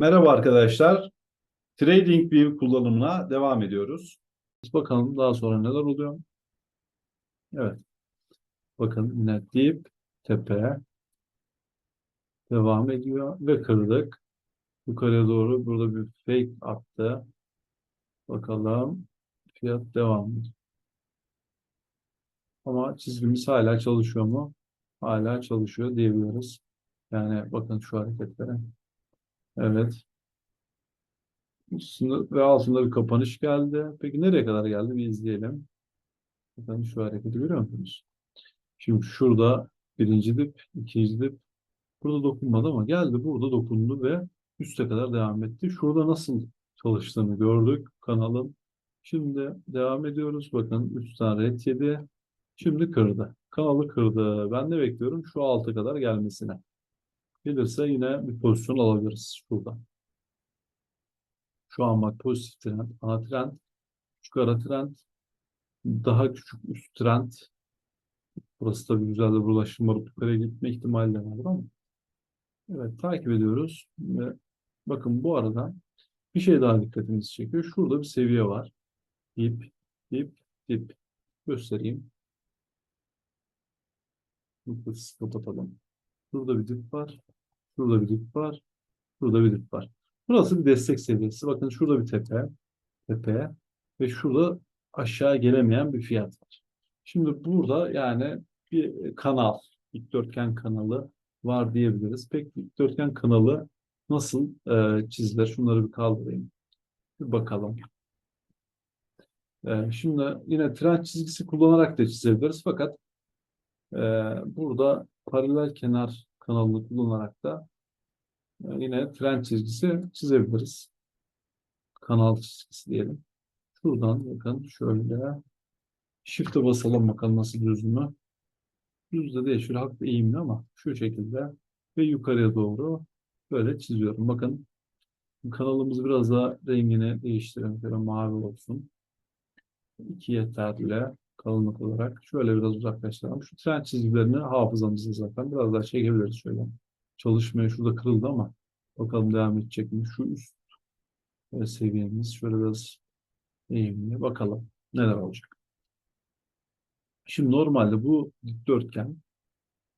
Merhaba arkadaşlar. TradingView kullanımına devam ediyoruz. Bakalım daha sonra neler oluyor. Evet. Bakın yine dip, tepe devam ediyor ve kırdık. Yukarıya doğru burada bir fake attı. Bakalım fiyat devam ediyor. Ama çizgimiz hala çalışıyor mu? Hala çalışıyor diyebiliriz. Yani bakın şu hareketlere. Evet. Üstünde ve altında bir kapanış geldi. Peki nereye kadar geldi? Bir izleyelim. Bakın şu hareketi görüyor musunuz? Şimdi şurada birinci dip, ikinci dip. Burada dokunmadı ama geldi burada dokundu ve üste kadar devam etti. Şurada nasıl çalıştığını gördük kanalın. Şimdi devam ediyoruz. Bakın üstten red yedi. Şimdi kırdı. Kanalı kırdı. Ben de bekliyorum şu altı kadar gelmesine. Gelirse yine bir pozisyon alabiliriz şurada. Şu an bak pozitif trend, ana trend, küçük ara trend, daha küçük üst trend. Burası tabii güzel de ulaşım var. Gitme ihtimali var ama. Evet takip ediyoruz. Ve bakın bu arada bir şey daha dikkatimizi çekiyor. Şurada bir seviye var. Dip, dip, dip. Göstereyim. Mıknatısı kapatalım. Şurada bir dip var. Şurada bir dip var. Şurada bir dip var. Burası bir destek seviyesi. Bakın şurada bir tepe. Tepe. Ve şurada aşağı gelemeyen bir fiyat var. Şimdi burada yani bir kanal, dikdörtgen kanalı var diyebiliriz. Peki dikdörtgen kanalı nasıl e, çizilir? Şunları bir kaldırayım. Bir bakalım. E, şimdi yine trend çizgisi kullanarak da çizebiliriz. Fakat e, burada paralel kenar kanalını kullanarak da e, yine trend çizgisi çizebiliriz. Kanal çizgisi diyelim. Şuradan bakın şöyle Shift'e basalım bakalım nasıl düz mü? Düz de değil. Şöyle hafif eğimli ama şu şekilde ve yukarıya doğru böyle çiziyorum. Bakın kanalımız biraz daha rengini değiştirelim. Şöyle mavi olsun. İki yeterli kalınlık olarak. Şöyle biraz uzaklaştıralım. Şu trend çizgilerini hafızamızda zaten biraz daha çekebiliriz şöyle. Çalışmaya şurada kırıldı ama bakalım devam edecek mi? Şu üst e, seviyemiz şöyle biraz eğimli. Bakalım neler olacak. Şimdi normalde bu dikdörtgen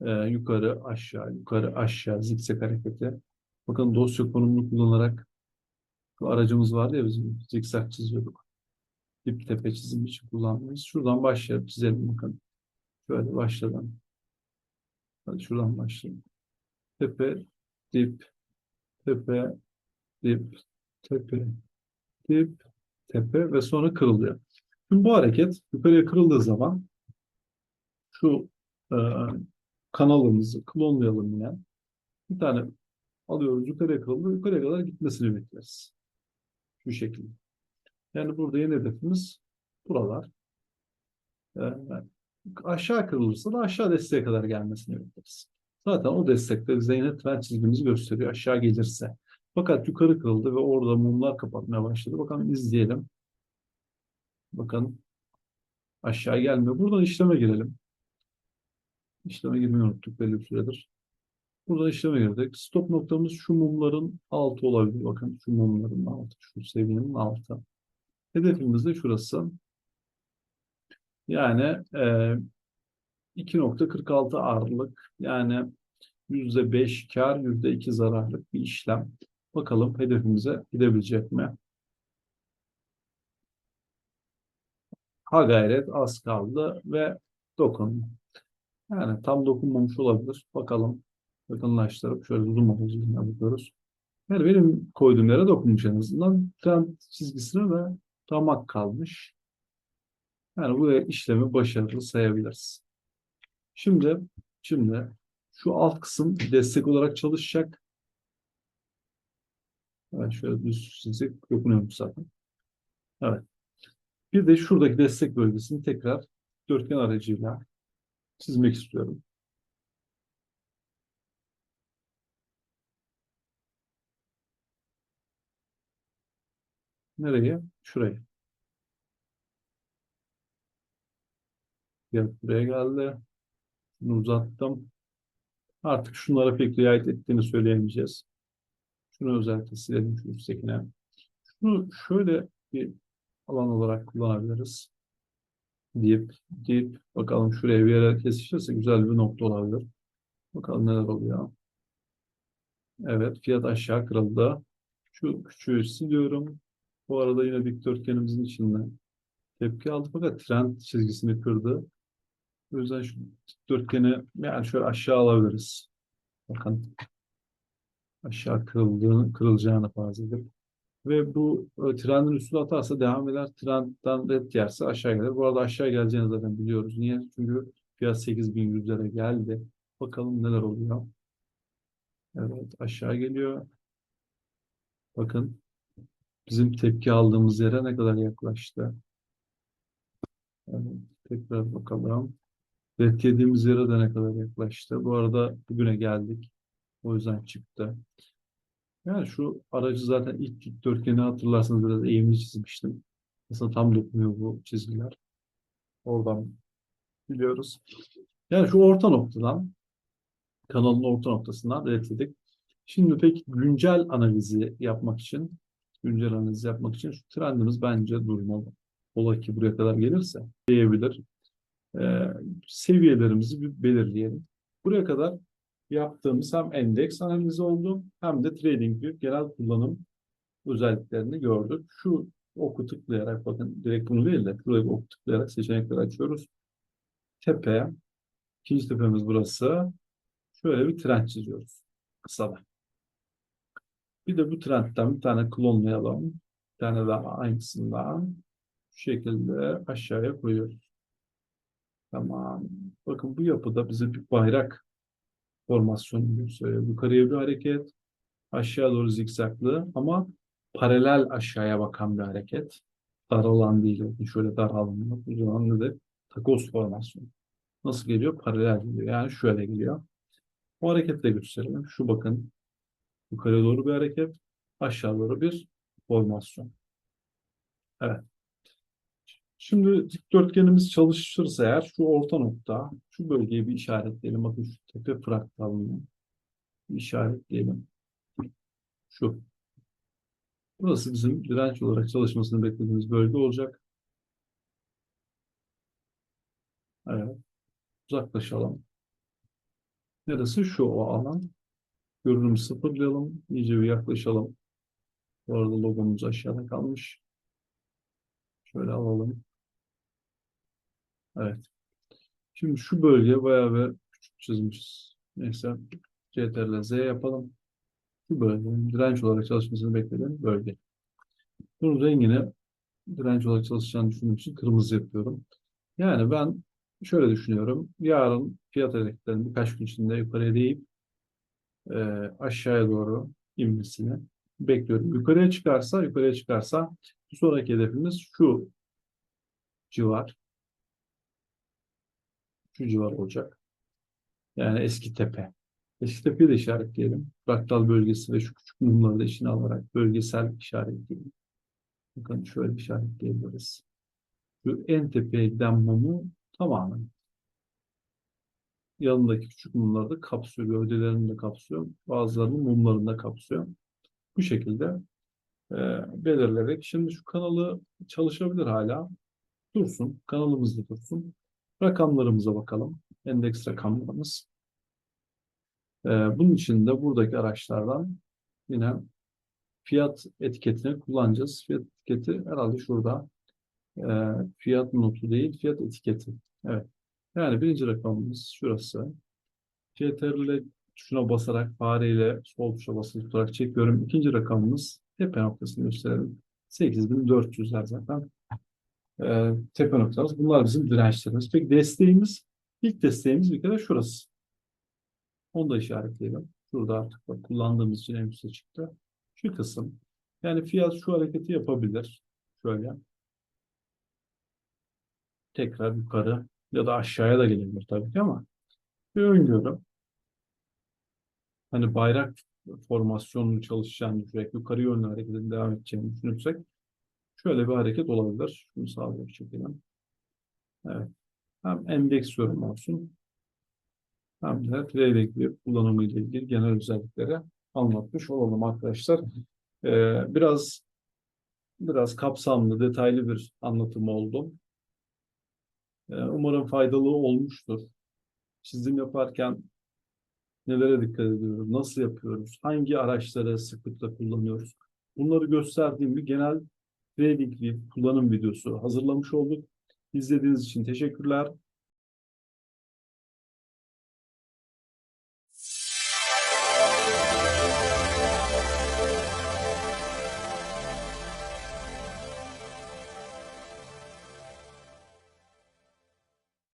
e, yukarı aşağı yukarı aşağı zikzak hareketi. Bakın dosya konumunu kullanarak bu aracımız vardı ya bizim zikzak çiziyorduk. Dip tepe çizim için kullandığımız. Şuradan başlayalım çizelim bakın. Şöyle başladım. Hadi şuradan başlayalım. Tepe, dip, tepe, dip, tepe, dip, tepe ve sonra kırılıyor. Şimdi bu hareket yukarıya kırıldığı zaman şu e, kanalımızı klonlayalım yine. Bir tane alıyoruz yukarıya kırıldı. Yukarıya kadar gitmesini bekleriz. Şu şekilde. Yani burada yeni hedefimiz buralar. E, aşağı kırılırsa da aşağı desteğe kadar gelmesini bekleriz. Zaten o destekte bize yine trend çizgimizi gösteriyor aşağı gelirse. Fakat yukarı kırıldı ve orada mumlar kapatmaya başladı. Bakalım izleyelim. Bakın aşağı gelmiyor. Buradan işleme girelim. İşleme girmeyi unuttuk belli bir süredir. Burada işleme girdik. Stop noktamız şu mumların altı olabilir. Bakın şu mumların altı, şu seviyenin altı. Hedefimiz de şurası. Yani e, 2.46 ağırlık. Yani %5 kar, %2 zararlık bir işlem. Bakalım hedefimize gidebilecek mi? Ha gayret az kaldı ve dokundu. Yani tam dokunmamış olabilir. Bakalım yakınlaştırıp şöyle zoom aracılığıyla bakıyoruz. Yani benim koyduğum yere dokunmuş en azından. Trend çizgisine ve damak kalmış. Yani bu işlemi başarılı sayabiliriz. Şimdi şimdi şu alt kısım destek olarak çalışacak. Evet şöyle düz çizdik. Dokunuyormuş zaten. Evet. Bir de şuradaki destek bölgesini tekrar dörtgen aracıyla çizmek istiyorum. Nereye? Şuraya. Gel buraya geldi. Bunu uzattım. Artık şunlara pek riayet ettiğini söyleyemeyeceğiz. Şunu özellikle silelim şu üsttekine. Şunu şöyle bir alan olarak kullanabiliriz. Deyip, deyip bakalım şuraya bir yere kesişirse güzel bir nokta olabilir. Bakalım neler oluyor. Evet, fiyat aşağı kırıldı. Şu küçüğü siliyorum. Bu arada yine dikdörtgenimizin içinden tepki aldı fakat trend çizgisini kırdı. O yüzden şu dikdörtgeni yani şöyle aşağı alabiliriz. Bakın aşağı kırıldığını, kırılacağını farz edip ve bu e, trendin üstüne atarsa devam eder. Trendden red yerse aşağı gelir. Bu arada aşağı geleceğini zaten biliyoruz. Niye? Çünkü fiyat 8100'lere geldi. Bakalım neler oluyor. Evet aşağı geliyor. Bakın bizim tepki aldığımız yere ne kadar yaklaştı. Evet, tekrar bakalım. Beklediğimiz yere de ne kadar yaklaştı. Bu arada bugüne geldik. O yüzden çıktı. Yani şu aracı zaten ilk dikdörtgeni hatırlarsanız biraz eğimli çizmiştim. Aslında tam dokunuyor bu çizgiler. Oradan biliyoruz. Yani şu orta noktadan kanalın orta noktasından reddedik. Şimdi peki güncel analizi yapmak için güncel analiz yapmak için şu trendimiz bence durmalı. Ola ki buraya kadar gelirse diyebilir. Ee, seviyelerimizi bir belirleyelim. Buraya kadar yaptığımız hem endeks analizi oldu hem de TradingView genel kullanım özelliklerini gördük. Şu oku tıklayarak bakın direkt bunu değil de şuraya bir oku tıklayarak seçenekleri açıyoruz. Tepe, ikinci tepemiz burası. Şöyle bir trend çiziyoruz. Kısa Bir de bu trendten bir tane klonlayalım. Bir tane daha aynısından şu şekilde aşağıya koyuyoruz. Tamam. Bakın bu yapıda bize bir bayrak formasyonu gösteriyor. Yukarıya bir hareket, aşağı doğru zikzaklı ama paralel aşağıya bakan bir hareket. Daralan değil. Şöyle daralan. Bu zaman ne de takoz formasyonu. Nasıl geliyor? Paralel geliyor. Yani şöyle geliyor. O hareketle gösterelim. Şu bakın. Yukarı doğru bir hareket. Aşağı doğru bir formasyon. Evet. Şimdi dikdörtgenimiz çalışırsa eğer şu orta nokta, şu bölgeye bir işaretleyelim. Bakın şu tepe fraktalını işaretleyelim. Şu. Burası bizim direnç olarak çalışmasını beklediğimiz bölge olacak. Evet. Uzaklaşalım. Neresi? Şu o alan. Görünümü sıfırlayalım. İyice bir yaklaşalım. Bu arada logomuz aşağıda kalmış. Şöyle alalım. Evet. Şimdi şu bölge bayağı bir küçük çizmişiz. Neyse. CTRL Z yapalım. Şu bölge direnç olarak çalışmasını beklediğim bölge. Bunun rengini direnç olarak çalışacağını düşündüğüm için kırmızı yapıyorum. Yani ben şöyle düşünüyorum. Yarın fiyat hareketlerinin birkaç gün içinde yukarıya deyip e, aşağıya doğru inmesini bekliyorum. Yukarıya çıkarsa, yukarıya çıkarsa bir sonraki hedefimiz şu civar. Şu civar olacak. Yani eski tepe. Eski tepeyi de işaretleyelim. Fraktal bölgesi ve şu küçük mumları da içine alarak bölgesel işaretleyelim. Bakın şöyle işaretleyebiliriz. Şu en tepeye giden mumu tamamen yanındaki küçük mumları da kapsıyor. Gövdelerini de kapsıyor. Bazılarının mumlarını da kapsıyor. Bu şekilde e, belirleyerek. Şimdi şu kanalı çalışabilir hala. Dursun. Kanalımızda dursun. Rakamlarımıza bakalım. Endeks rakamlarımız. E, bunun için de buradaki araçlardan yine fiyat etiketini kullanacağız. Fiyat etiketi herhalde şurada. E, fiyat notu değil, fiyat etiketi. Evet. Yani birinci rakamımız şurası. CTRL tuşuna basarak fareyle sol tuşa basılı tutarak çekiyorum. İkinci rakamımız tepe noktasını gösterelim. 8400'ler zaten. Ee, tepe noktamız. Bunlar bizim dirençlerimiz. Peki desteğimiz, ilk desteğimiz bir kere şurası. Onu da işaretleyelim. Şurada artık bak, kullandığımız için en üstte çıktı. Şu kısım. Yani fiyat şu hareketi yapabilir. Şöyle. Tekrar yukarı ya da aşağıya da gelebilir tabii ki ama bir öngörü. Hani bayrak formasyonunu çalışacağını düşünerek yukarı yönlü hareketin devam edeceğini düşünürsek şöyle bir hareket olabilir. Şunu doğru çekelim. Evet. Hem endeks yorum olsun hem de trading kullanımı ile ilgili genel özelliklere anlatmış olalım arkadaşlar. Ee, biraz biraz kapsamlı, detaylı bir anlatım oldu. Ee, umarım faydalı olmuştur. Çizim yaparken nelere dikkat ediyoruz, nasıl yapıyoruz, hangi araçları sıklıkla kullanıyoruz. Bunları gösterdiğim bir genel trading kullanım videosu hazırlamış olduk. İzlediğiniz için teşekkürler.